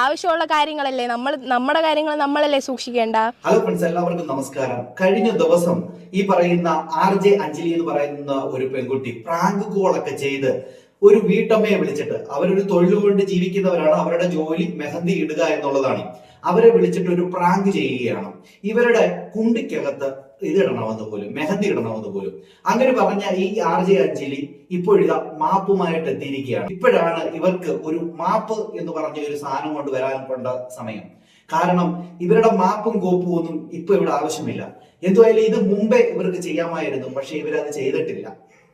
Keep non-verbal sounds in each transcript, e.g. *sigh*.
ആവശ്യമുള്ള കാര്യങ്ങളല്ലേ? നമ്മൾ നമ്മുടെ കാര്യങ്ങൾ നമ്മളല്ലേ സൂക്ഷിക്കേണ്ട? ഹലോ ഫ്രണ്ട്സ് എല്ലാവർക്കും നമസ്കാരം. കഴിഞ്ഞ ദിവസം ഈ പറയുന്ന ആർ ജെ അഞ്ജലി എന്ന് പറയുന്ന ഒരു പെൺകുട്ടി പ്രാങ്ക് കോളൊക്കെ ചെയ്ത് ഒരു വീട്ടമ്മയെ വിളിച്ചിട്ട് അവരൊരു തൊഴിൽ കൊണ്ട് ജീവിക്കുന്നവരാണ് അവരുടെ ജോലി മെഹന്തി ഇടുക എന്നുള്ളതാണ്. അവരെ വിളിച്ചിട്ട് ഒരു പ്രാങ്ക് ചെയ്യുകയാണ്. ഇവരുടെ കുണ്ടിക്കകത്ത് ഇത് ഇടണമെന്ന് പോലും മെഹന്തി ഇടണമെന്ന് പോലും. അങ്ങനെ പറഞ്ഞ ഈ ആർ ജെ അഞ്ജലി ഇപ്പോഴിതാ മാപ്പുമായിട്ട് എത്തിയിരിക്കുകയാണ്. ഇപ്പോഴാണ് ഇവർക്ക് ഒരു മാപ്പ് എന്ന് പറഞ്ഞ ഒരു സാധനം കൊണ്ട് വരാൻ കൊണ്ട സമയം. കാരണം ഇവരുടെ മാപ്പും കോപ്പും ഒന്നും ഇപ്പൊ ഇവിടെ ആവശ്യമില്ല. എന്തുവായാലും ഇത് മുമ്പേ ഇവർക്ക് ചെയ്യാമായിരുന്നു പക്ഷെ ഇവരത് ചെയ്തിട്ടില്ല.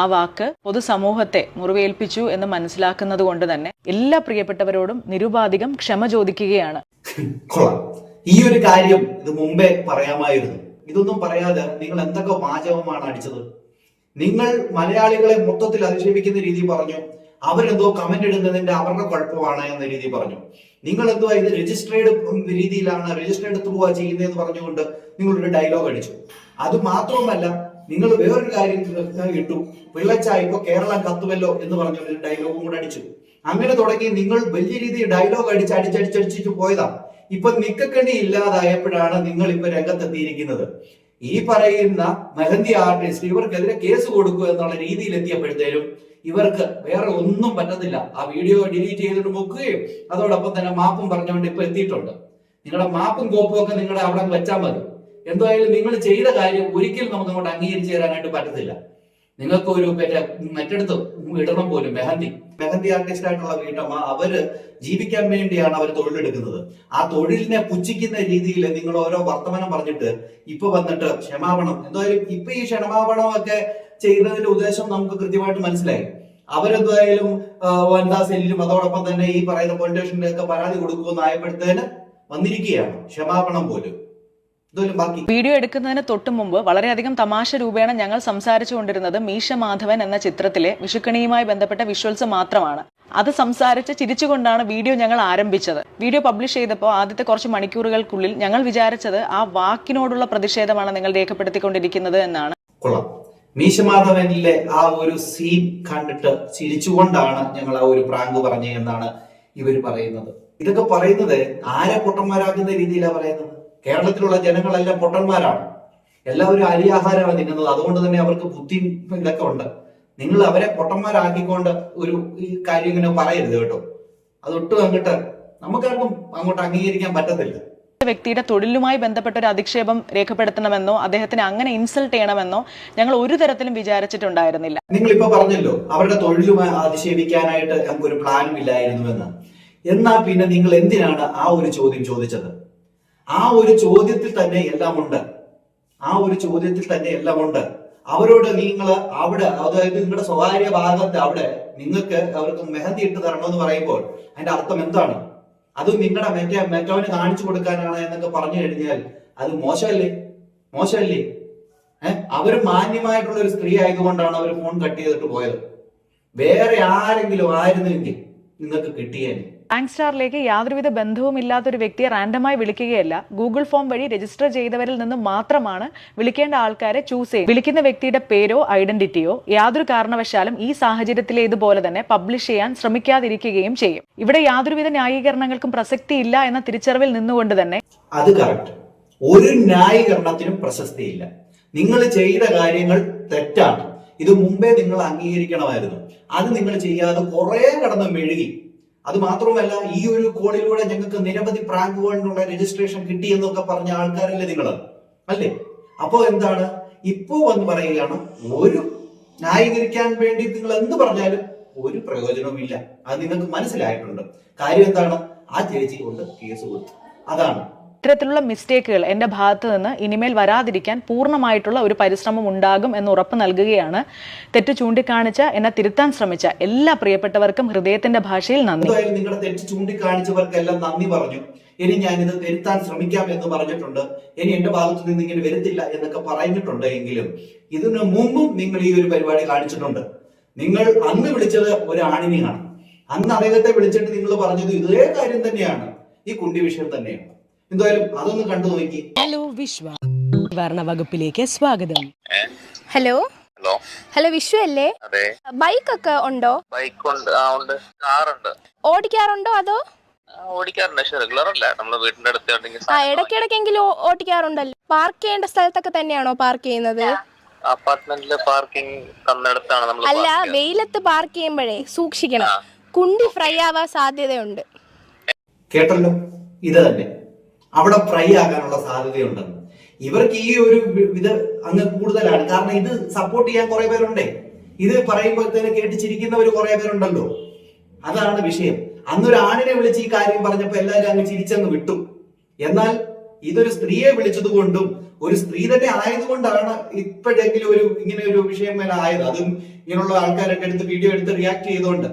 ആ വാക്ക് പൊതുസമൂഹത്തെ മുറിവേൽപ്പിച്ചു എന്ന് മനസ്സിലാക്കുന്നത് കൊണ്ട് തന്നെ എല്ലാ പ്രിയപ്പെട്ടവരോടും നിരുപാധികം ക്ഷമ ചോദിക്കുകയാണ്. ഈ ഒരു കാര്യം ഇത് മുമ്പേ പറയാമായിരുന്നു. ഇതൊന്നും പറയാതെ നിങ്ങൾ എന്തൊക്കെ വാചകമാണ് അടിച്ചത്? നിങ്ങൾ മലയാളികളെ മൊത്തത്തിൽ അധിക്ഷേപിക്കുന്ന രീതി പറഞ്ഞു. അവരെന്തോ കമന്റ് ഇടുന്നതിന്റെ അവരുടെ കുഴപ്പമാണ് എന്ന രീതി പറഞ്ഞു. നിങ്ങൾ എന്തോ ഇത് രജിസ്ട്രേഡ് രീതിയിലാണ് രജിസ്ട്രേഡ് ത്രൂ ആ ചെയ്യുന്നതെന്ന് പറഞ്ഞുകൊണ്ട് നിങ്ങളൊരു ഡയലോഗ് അടിച്ചു. അത് മാത്രവുമല്ല നിങ്ങൾ വേറൊരു കാര്യം ഇട്ടു ഇപ്പൊ കേരളം കത്തുവല്ലോ എന്ന് പറഞ്ഞ ഒരു ഡയലോഗും കൂടെ അടിച്ചു. അങ്ങനെ തുടങ്ങി നിങ്ങൾ വലിയ രീതിയിൽ ഡയലോഗ് അടിച്ച് അടിച്ചടിച്ചടിച്ചു പോയതാ. ഇപ്പൊ നിക്കക്കണി ഇല്ലാതായപ്പോഴാണ് നിങ്ങൾ ഇപ്പൊ രംഗത്തെത്തിയിരിക്കുന്നത്. ഈ പറയുന്ന മെഹന്തി ആർട്ടിസ്റ്റ് ഇവർക്കെതിരെ കേസ് കൊടുക്കുക എന്നുള്ള രീതിയിൽ എത്തിയപ്പോഴത്തേനും ഇവർക്ക് വേറെ ഒന്നും പറ്റത്തില്ല. ആ വീഡിയോ ഡിലീറ്റ് ചെയ്തിട്ട് മുക്കുകയും അതോടൊപ്പം തന്നെ മാപ്പും പറഞ്ഞുകൊണ്ട് ഇപ്പൊ എത്തിയിട്ടുണ്ട്. നിങ്ങളുടെ മാപ്പും കോപ്പും ഒക്കെ നിങ്ങളുടെ അവിടെ വെച്ചാൽ മതി. എന്തായാലും നിങ്ങൾ ചെയ്ത കാര്യം ഒരിക്കലും നമുക്ക് അങ്ങോട്ട് അംഗീകരിച്ചു തരാനായിട്ട് പറ്റത്തില്ല. നിങ്ങൾക്ക് ഒരു മറ്റേ മറ്റെടുത്ത് ഇടണം പോലും മെഹന്തി. മെഹന്തി ആർട്ടിസ്റ്റ് ആയിട്ടുള്ള വീട്ടമ്മ അവർ ജീവിക്കാൻ വേണ്ടിയാണ് അവർ തൊഴിലെടുക്കുന്നത്. ആ തൊഴിലിനെ പുച്ഛിക്കുന്ന രീതിയിൽ നിങ്ങൾ ഓരോ വർത്തമാനം പറഞ്ഞിട്ട് ഇപ്പൊ വന്നിട്ട് ക്ഷമാപണം. എന്തായാലും ഇപ്പൊ ഈ ക്ഷമാപണം ഒക്കെ ചെയ്തതിന്റെ ഉദ്ദേശം നമുക്ക് കൃത്യമായിട്ട് മനസ്സിലായി. അവരെന്തായാലും വനിതാ സെല്ലിലും അതോടൊപ്പം തന്നെ ഈ പറയുന്ന പോലീസ് സ്റ്റേഷനിലൊക്കെ പരാതി കൊടുക്കുമെന്നായപ്പോഴത്തേന് വന്നിരിക്കുകയാണ്. ക്ഷമാപണം പോലും. വീഡിയോ എടുക്കുന്നതിന് തൊട്ടു മുമ്പ് വളരെയധികം തമാശ രൂപേണ ഞങ്ങൾ സംസാരിച്ചുകൊണ്ടിരുന്നത് മീശ മാധവൻ എന്ന ചിത്രത്തിലെ വിഷുക്കണിയുമായി ബന്ധപ്പെട്ട വിഷ്വൽസ് മാത്രമാണ്. അത് സംസാരിച്ച് ചിരിച്ചുകൊണ്ടാണ് വീഡിയോ ഞങ്ങൾ ആരംഭിച്ചത്. വീഡിയോ പബ്ലിഷ് ചെയ്തപ്പോൾ ആദ്യത്തെ കുറച്ച് മണിക്കൂറുകൾക്കുള്ളിൽ ഞങ്ങൾ വിചാരിച്ചത് ആ വാക്കിനോടുള്ള പ്രതിഷേധമാണ് നിങ്ങൾ രേഖപ്പെടുത്തിക്കൊണ്ടിരിക്കുന്നത് എന്നാണ്. കൊള്ളാം. മീശമാധവനിലെ ആ ഒരു സീൻ കണ്ടിട്ട് ചിരിച്ചുകൊണ്ടാണ് ഞങ്ങൾ ആ ഒരു പ്രാങ്ക് പറഞ്ഞത് എന്നാണ് ഇവർ പറയുന്നത്. ഇതൊക്കെ പറയുന്നത് ആരെ പൊട്ടന്മാരാക്കുന്ന രീതിയിലാണ് പറയുന്നത്? കേരളത്തിലുള്ള ജനങ്ങളെല്ലാം പൊട്ടന്മാരാണ്. എല്ലാവരും അരിയാഹാരമാണ് തിന്നുന്നത്. അതുകൊണ്ട് തന്നെ അവർക്ക് ബുദ്ധി ഇതൊക്കെ ഉണ്ട്. നിങ്ങൾ അവരെ പൊട്ടന്മാരാക്കിക്കൊണ്ട് ഒരു കാര്യം ഇങ്ങനെ പറയരുത് കേട്ടോ. അതൊട്ടും അങ്ങോട്ട് നമുക്കാർക്കും അങ്ങോട്ട് അംഗീകരിക്കാൻ പറ്റത്തില്ല. വ്യക്തിയുടെ തൊഴിലുമായി ബന്ധപ്പെട്ട ഒരു അധിക്ഷേപം രേഖപ്പെടുത്തണമെന്നോ അദ്ദേഹത്തിന് അങ്ങനെ ഇൻസൾട്ട് ചെയ്യണമെന്നോ ഞങ്ങൾ ഒരു തരത്തിലും വിചാരിച്ചിട്ടുണ്ടായിരുന്നില്ല. നിങ്ങൾ ഇപ്പൊ പറഞ്ഞല്ലോ അവരുടെ തൊഴിലുമായി അധിക്ഷേപിക്കാനായിട്ട് ഞങ്ങൾക്ക് ഒരു പ്ലാനും ഇല്ലായിരുന്നു എന്ന്. എന്നാ പിന്നെ നിങ്ങൾ എന്തിനാണ് ആ ഒരു ചോദ്യം ചോദിച്ചത്? ആ ഒരു ചോദ്യത്തിൽ തന്നെ എല്ലാം ഉണ്ട്. ആ ഒരു ചോദ്യത്തിൽ തന്നെ എല്ലാം ഉണ്ട്. അവരോട് നിങ്ങൾ അവിടെ അതായത് നിങ്ങളുടെ സ്വകാര്യ ഭാഗത്ത് അവിടെ നിങ്ങൾക്ക് അവർക്ക് മെഹന്തി ഇട്ട് തരണം എന്ന് പറയുമ്പോൾ അതിന്റെ അർത്ഥം എന്താണ്? അത് നിങ്ങളുടെ മറ്റേ മറ്റവന് കാണിച്ചു കൊടുക്കാനാണ് എന്നൊക്കെ പറഞ്ഞു കഴിഞ്ഞാൽ അത് മോശമല്ലേ? മോശമല്ലേ? ഏഹ് അവർ മാന്യമായിട്ടുള്ള ഒരു സ്ത്രീ ആയതുകൊണ്ടാണ് അവർ ഫോൺ കട്ട് ചെയ്തിട്ട് പോയത്. വേറെ ആരെങ്കിലും ആയിരുന്നെങ്കിൽ നിങ്ങൾക്ക് കിട്ടിയേനെ. ബാങ്ക് സ്റ്റാറിലേക്ക് യാതൊരുവിധ ബന്ധവും ഇല്ലാത്ത ഒരു വ്യക്തിയെ റാൻഡമായി വിളിക്കുകയല്ല. ഗൂഗിൾ ഫോം വഴി രജിസ്റ്റർ ചെയ്തവരിൽ നിന്ന് മാത്രമാണ് വിളിക്കേണ്ട ആൾക്കാരെ ചൂസ് ചെയ്യുക വിളിക്കുന്ന വ്യക്തിയുടെ പേരോ ഐഡന്റിറ്റിയോ യാതൊരു കാരണവശാലും ഈ സാഹചര്യത്തിലെ ഇതുപോലെ തന്നെ പബ്ലിഷ് ചെയ്യാൻ ശ്രമിക്കാതിരിക്കുകയും ചെയ്യും. ഇവിടെ യാതൊരുവിധ ന്യായീകരണങ്ങൾക്കും പ്രസക്തിയില്ല എന്ന തിരിച്ചറിവിൽ നിന്നുകൊണ്ട് തന്നെ അത് ഒരു ന്യായീകരണത്തിനും പ്രശസ്തിയില്ല നിങ്ങൾ ചെയ്ത കാര്യങ്ങൾ തെറ്റാണ്. ഇത് മുമ്പേ നിങ്ങൾ അംഗീകരിക്കണമായിരുന്നു. അത് നിങ്ങൾ ചെയ്യാതെ കുറെ കടന്ന് മെഴുകി അത് മാത്രമല്ല ഈ ഒരു കോഡിലൂടെ ഞങ്ങൾക്ക് നിരവധി പ്രാങ്കുകളിനുള്ള രജിസ്ട്രേഷൻ കിട്ടി എന്നൊക്കെ പറഞ്ഞ ആൾക്കാരല്ലേ നിങ്ങൾ അല്ലേ? അപ്പോ എന്താണ്? ഇപ്പോ വന്ന് പറയുകയാണ് ഒരു ന്യായീകരിക്കാൻ വേണ്ടി നിങ്ങൾ എന്ത് പറഞ്ഞാലും ഒരു പ്രയോജനവുമില്ല അത് നിങ്ങൾക്ക് മനസ്സിലായിട്ടുണ്ട്. കാര്യം എന്താണ്? ആ ചേച്ചി കൊണ്ട് കേസ് കൊടുത്തു. അതാണ്. ഇത്തരത്തിലുള്ള മിസ്റ്റേക്കുകൾ എന്റെ ഭാഗത്ത് നിന്ന് ഇനിമേൽ വരാതിരിക്കാൻ പൂർണമായിട്ടുള്ള ഒരു പരിശ്രമം ഉണ്ടാകും എന്ന് ഉറപ്പ് നൽകുകയാണ്. തെറ്റ് ചൂണ്ടിക്കാണിച്ച എന്നെ തിരുത്താൻ ശ്രമിച്ച എല്ലാ പ്രിയപ്പെട്ടവർക്കും ഹൃദയത്തിന്റെ ഭാഷയിൽ നന്ദി. നിങ്ങളുടെ തെറ്റ് ചൂണ്ടിക്കാണിച്ചവർക്കെല്ലാം നന്ദി പറഞ്ഞു. ഇനി ഞാനിത് തിരുത്താൻ ശ്രമിക്കാം എന്ന് പറഞ്ഞിട്ടുണ്ട്. ഇനി എന്റെ ഭാഗത്തു നിന്ന് ഇങ്ങനെ വരുത്തില്ല എന്നൊക്കെ പറഞ്ഞിട്ടുണ്ട് എങ്കിലും ഇതിനു മുമ്പും നിങ്ങൾ ഈ ഒരു പരിപാടി കാണിച്ചിട്ടുണ്ട്. നിങ്ങൾ അന്ന് വിളിച്ചത് ഒരു ആണിനെയാണ് അന്ന് അദ്ദേഹത്തെ വിളിച്ചിട്ട് നിങ്ങൾ പറഞ്ഞത് ഇതേ കാര്യം തന്നെയാണ്. ഈ കുണ്ടി വിഷയം തന്നെയാണ്. എന്തായാലും അതൊന്ന് കണ്ടു നോക്കി. ഹലോ വിശ്വ. വർണ വകുപ്പിലേക്ക് സ്വാഗതം. ഹലോ ഹലോ ഹലോ വിഷു അല്ലേ? അതെ. ബൈക്കൊക്കെ ഉണ്ടോ? ബൈക്ക് ഉണ്ട് ആ ഉണ്ട്. കാറുണ്ട്. ഓടിക്കാറുണ്ടോ അതോ? ആ, ഓടിക്കാറുണ്ട്. പക്ഷെ റെഗുലർ അല്ല. നമ്മളെ വീടിന്റെ അടുത്ത് എവിടെയെങ്കിലും ആ ഇടയ്ക്കിടയ്ക്കെങ്കിലും ഓ- ഓടിക്കാറുണ്ടല്ലോ. പാർക്ക് ചെയ്യേണ്ട സ്ഥലത്തൊക്കെ തന്നെയാണോ പാർക്ക് ചെയ്യുന്നത്? അപ്പാർട്ട്മെന്റിലെ പാർക്കിംഗ് തന്നിടത്താണ് നമ്മൾ അല്ല വെയിലത്ത് പാർക്ക് ചെയ്യുമ്പോഴേ സൂക്ഷിക്കണം. കുണ്ടി ഫ്രൈ ആവാൻ സാധ്യതയുണ്ട്. കേട്ടല്ലോ? ഇത് തന്നെ. അവിടെ ഫ്രൈ ആകാനുള്ള സാധ്യതയുണ്ടെന്ന്. ഇവർക്ക് ഈ ഒരു ഇത് അങ്ങ് കൂടുതലാണ്. കാരണം ഇത് സപ്പോർട്ട് ചെയ്യാൻ കുറെ പേരുണ്ടേ. ഇത് പറയുമ്പോഴത്തേന് കേട്ട് ചിരിക്കുന്നവർ കുറെ പേരുണ്ടല്ലോ. അതാണ് വിഷയം. അന്നൊരു ആണിനെ വിളിച്ച് ഈ കാര്യം പറഞ്ഞപ്പോൾ എല്ലാവരും അങ്ങ് ചിരിച്ചങ്ങ് വിട്ടു. എന്നാൽ ഇതൊരു സ്ത്രീയെ വിളിച്ചതുകൊണ്ടും ഒരു സ്ത്രീ തന്നെ ആയതുകൊണ്ടാണ് ഇപ്പോഴെങ്കിലും ഒരു ഇങ്ങനെ ഒരു വിഷയം മേലെ ആയത്. അതും ഇങ്ങനെയുള്ള ആൾക്കാരൊക്കെ എടുത്ത് വീഡിയോ എടുത്ത് റിയാക്ട് ചെയ്തുകൊണ്ട്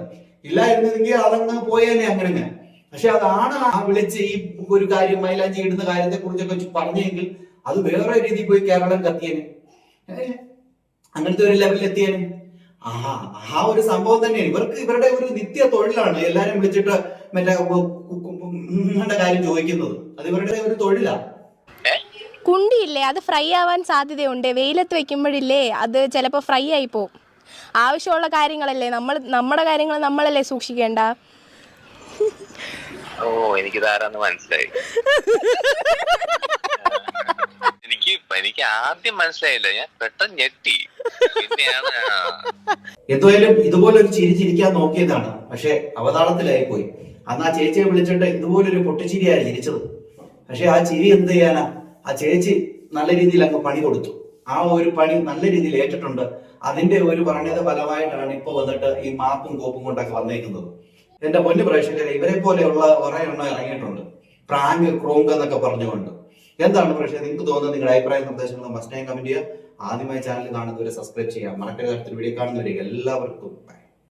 ഇല്ലായിരുന്നെങ്കിൽ അതങ്ങ് പോയേനെ അങ്ങനെ പക്ഷെ അതാണ് ആ വിളിച്ച് ഈ ഒരു കാര്യം മൈലാഞ്ചി ഇടുന്ന കാര്യത്തെ കുറിച്ചൊക്കെ പറഞ്ഞെങ്കിൽ അത് വേറെ രീതിയിൽ പോയി കേരളം കത്തിയേനെ? അങ്ങനത്തെ ഒരു ലെവലിൽ എത്തിയേനെ. ആ ആ ഒരു സംഭവം തന്നെയാണ്. ഇവർക്ക് ഇവരുടെ ഒരു നിത്യ തൊഴിലാണ് എല്ലാരും വിളിച്ചിട്ട് മറ്റേ കാര്യം ചോദിക്കുന്നത്. അത് ഇവരുടെ ഒരു തൊഴിലാണ് കുണ്ടിയില്ലേ? അത് ഫ്രൈ ആവാൻ സാധ്യതയുണ്ട്. വെയിലത്ത് വെക്കുമ്പോഴില്ലേ അത് ചിലപ്പോൾ ഫ്രൈ ആയി പോകും ആവശ്യമുള്ള കാര്യങ്ങളല്ലേ നമ്മൾ നമ്മുടെ കാര്യങ്ങൾ നമ്മളല്ലേ സൂക്ഷിക്കേണ്ട? ഓ എനിക്ക് താരാന്ന് മനസ്സിലായി. *laughs* എനിക്ക് എനിക്ക് ആദ്യം മനസ്സിലായില്ല. ഞാൻ പെട്ടെന്ന് ഞെട്ടി. പിന്നെയാണ് എന്തായാലും ഇതുപോലൊരു ചിരി ചിരിക്കാൻ നോക്കിയതാണ്. പക്ഷെ അവതാളത്തിലായി പോയി അന്ന് ആ ചേച്ചിയെ വിളിച്ചിട്ട് ഇതുപോലൊരു പൊട്ടിച്ചിരിയാണ് ചിരിച്ചത്. പക്ഷെ ആ ചിരി എന്ത് ചെയ്യാനാ? ആ ചേച്ചി നല്ല രീതിയിൽ അങ്ങ് പണി കൊടുത്തു. ആ ഒരു പണി നല്ല രീതിയിൽ ഏറ്റിട്ടുണ്ട്. അതിന്റെ ഒരു പറഞ്ഞത് ഫലമായിട്ടാണ് ഇപ്പൊ വന്നിട്ട് ഈ മാപ്പും കോപ്പും കൊണ്ടൊക്കെ വന്നേക്കുന്നത്. എന്റെ പൊന്നു പ്രേക്ഷകരെ ഇവരെ പോലെയുള്ള കുറെ എണ്ണം ഇറങ്ങിയിട്ടുണ്ട്. പ്രാങ്ക് ക്രോങ്ക് എന്നൊക്കെ പറഞ്ഞുകൊണ്ട്. എന്താണ് പ്രേക്ഷകർ നിങ്ങൾക്ക് തോന്നുന്നത് നിങ്ങളുടെ അഭിപ്രായ നിർദ്ദേശങ്ങൾ മസ്റ്റായും കമന്റ് ചെയ്യുക. ആദ്യമായി ചാനൽ കാണുന്നവരെ സബ്സ്ക്രൈബ് ചെയ്യുക. മറക്കരുത് അടുത്തൊരു വീഡിയോ കാണുന്നവരെ എല്ലാവർക്കും